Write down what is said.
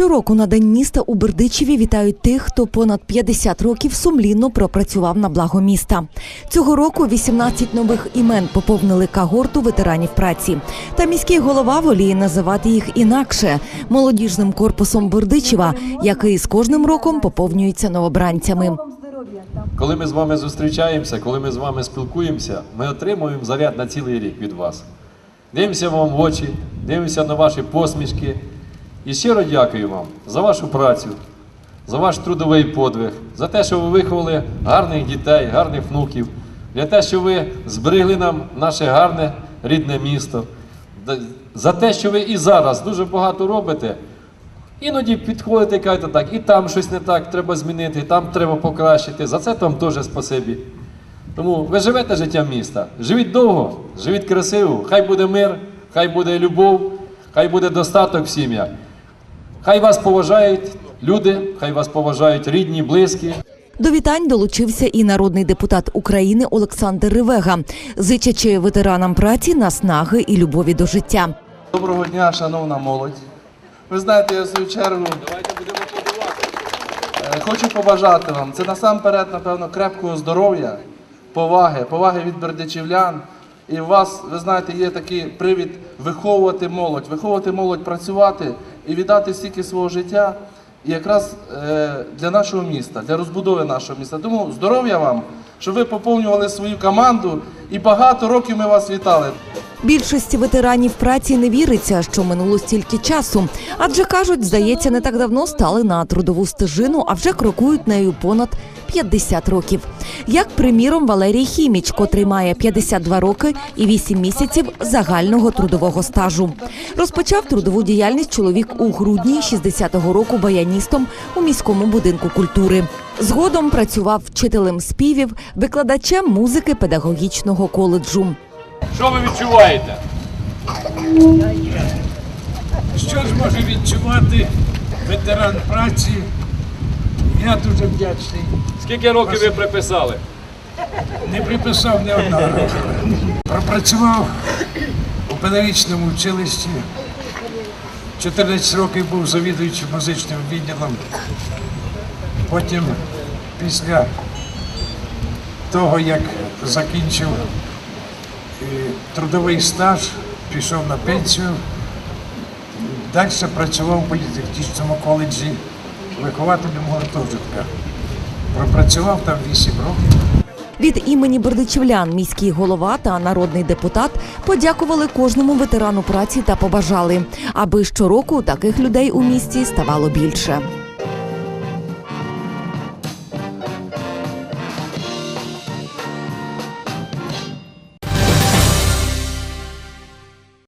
Щороку на день міста у Бердичеві вітають тих, хто понад 50 років сумлінно пропрацював на благо міста. Цього року 18 нових імен поповнили когорту ветеранів праці. Та міський голова воліє називати їх інакше молодіжним корпусом Бердичева, який з кожним роком поповнюється новобранцями. Коли ми з вами зустрічаємося, коли ми з вами спілкуємося, ми отримуємо заряд на цілий рік від вас. Дивимося вам в очі, дивимося на ваші посмішки. І щиро дякую вам за вашу працю, за ваш трудовий подвиг, за те, що ви виховали гарних дітей, гарних внуків, для те, що ви зберегли нам наше гарне рідне місто, за те, що ви і зараз дуже багато робите. Іноді підходите і кажете так, і там щось не так треба змінити, і там треба покращити. За це вам теж спасибі. Тому ви живете життя міста. Живіть довго, живіть красиво. Хай буде мир, хай буде любов, хай буде достаток в сім'ях. Хай вас поважають люди, хай вас поважають рідні, близькі. До вітань долучився і народний депутат України Олександр Ревега, зичачи ветеранам праці наснаги і любові до життя. Доброго дня, шановна молодь. Ви знаєте, я в свою чергу е, хочу побажати вам. Це насамперед, напевно, крепкого здоров'я, поваги, поваги від бердичівлян. І у вас, ви знаєте, є такий привід виховувати молодь, виховувати молодь працювати і віддати стільки свого життя. Якраз е, для нашого міста, для розбудови нашого міста. Тому здоров'я вам, щоб ви поповнювали свою команду і багато років ми вас вітали. Більшості ветеранів праці не віриться, що минуло стільки часу, адже кажуть, здається, не так давно стали на трудову стежину, а вже крокують нею понад 50 років. Як приміром Валерій Хіміч, котрий має 52 роки і 8 місяців загального трудового стажу. Розпочав трудову діяльність чоловік у грудні 60-го року баяністом у міському будинку культури. Згодом працював вчителем співів, викладачем музики педагогічного коледжу. Що ви відчуваєте? Що ж може відчувати ветеран праці? Я дуже вдячний. Скільки років ви приписали? Не приписав ні одного року. Пропрацював у педагогічному училищі. 14 років був завідуючим музичним відділом. Потім, після того, як закінчив трудовий стаж, пішов на пенсію. Далі працював у політехнічному коледжі вихователем гуртожитка. Пропрацював там 8 років. Від імені бердичівлян міський голова та народний депутат подякували кожному ветерану праці та побажали, аби щороку таких людей у місті ставало більше.